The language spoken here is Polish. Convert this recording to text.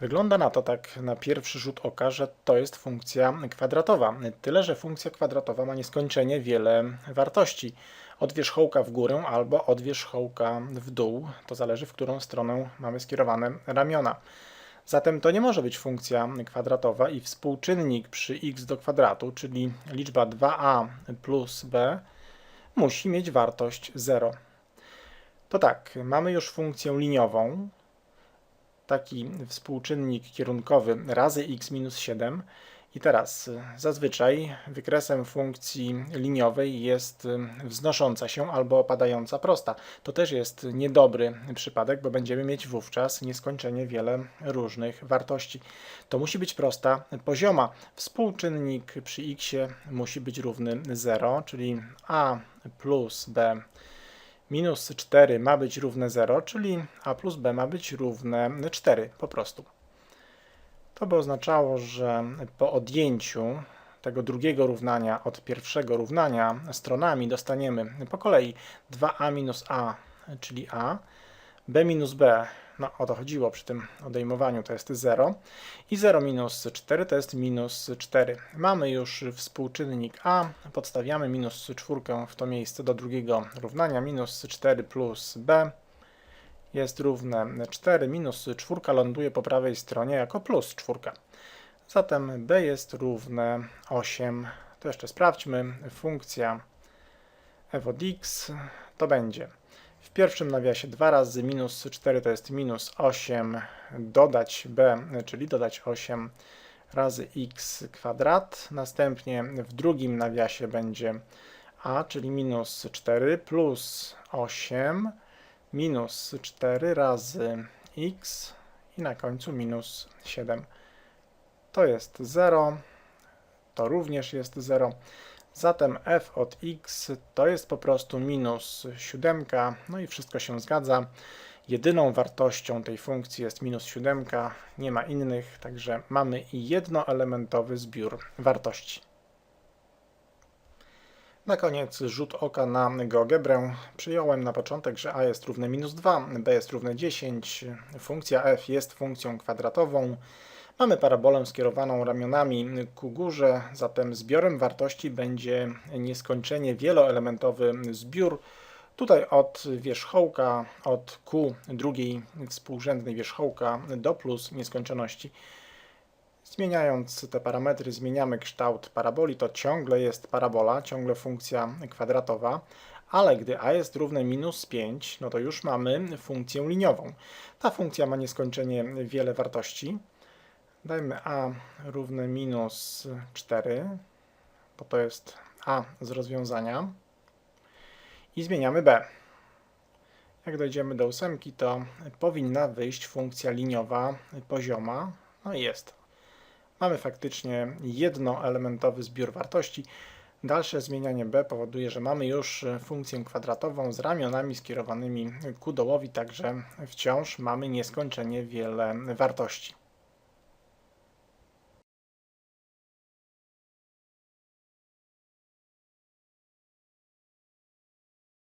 Wygląda na to tak na pierwszy rzut oka, że to jest funkcja kwadratowa. Tyle, że funkcja kwadratowa ma nieskończenie wiele wartości. Od wierzchołka w górę albo od wierzchołka w dół. To zależy, w którą stronę mamy skierowane ramiona. Zatem to nie może być funkcja kwadratowa i współczynnik przy x do kwadratu, czyli liczba 2a plus b, musi mieć wartość 0. To tak, mamy już funkcję liniową, taki współczynnik kierunkowy razy x minus 7. I teraz zazwyczaj wykresem funkcji liniowej jest y, wznosząca się albo opadająca prosta. To też jest niedobry przypadek, bo będziemy mieć wówczas nieskończenie wiele różnych wartości. To musi być prosta pozioma. Współczynnik przy x musi być równy 0, czyli a plus b minus 4 ma być równe 0, czyli a plus b ma być równe 4 po prostu. To by oznaczało, że po odjęciu tego drugiego równania od pierwszego równania stronami dostaniemy po kolei 2a minus a, czyli a, b minus b, no o to chodziło przy tym odejmowaniu, to jest 0 i 0 minus 4 to jest minus 4. Mamy już współczynnik a, podstawiamy minus 4 w to miejsce do drugiego równania, minus 4 plus b jest równe 4, minus 4 ląduje po prawej stronie jako plus 4. Zatem b jest równe 8. To jeszcze sprawdźmy. Funkcja f od x to będzie w pierwszym nawiasie 2 razy minus 4 to jest minus 8, dodać b, czyli dodać 8 razy x kwadrat. Następnie w drugim nawiasie będzie a, czyli minus 4 plus 8 minus 4 razy x i na końcu minus 7. To jest 0, to również jest 0. Zatem f od x to jest po prostu minus 7, no i wszystko się zgadza. Jedyną wartością tej funkcji jest minus 7, nie ma innych, także mamy jednoelementowy zbiór wartości. Na koniec rzut oka na GeoGebrę. Przyjąłem na początek, że a jest równe minus 2, b jest równe 10, funkcja f jest funkcją kwadratową. Mamy parabolę skierowaną ramionami ku górze, zatem zbiorem wartości będzie nieskończenie wieloelementowy zbiór. Tutaj od wierzchołka, od q drugiej współrzędnej wierzchołka do plus nieskończoności. Zmieniając te parametry, zmieniamy kształt paraboli, to ciągle jest parabola, ciągle funkcja kwadratowa, ale gdy a jest równe minus 5, no to już mamy funkcję liniową. Ta funkcja ma nieskończenie wiele wartości. Dajmy a równe minus 4, bo to jest a z rozwiązania. I zmieniamy b. Jak dojdziemy do ósemki, to powinna wyjść funkcja liniowa pozioma. No i jest. Mamy faktycznie jednoelementowy zbiór wartości. Dalsze zmienianie b powoduje, że mamy już funkcję kwadratową z ramionami skierowanymi ku dołowi, także wciąż mamy nieskończenie wiele wartości.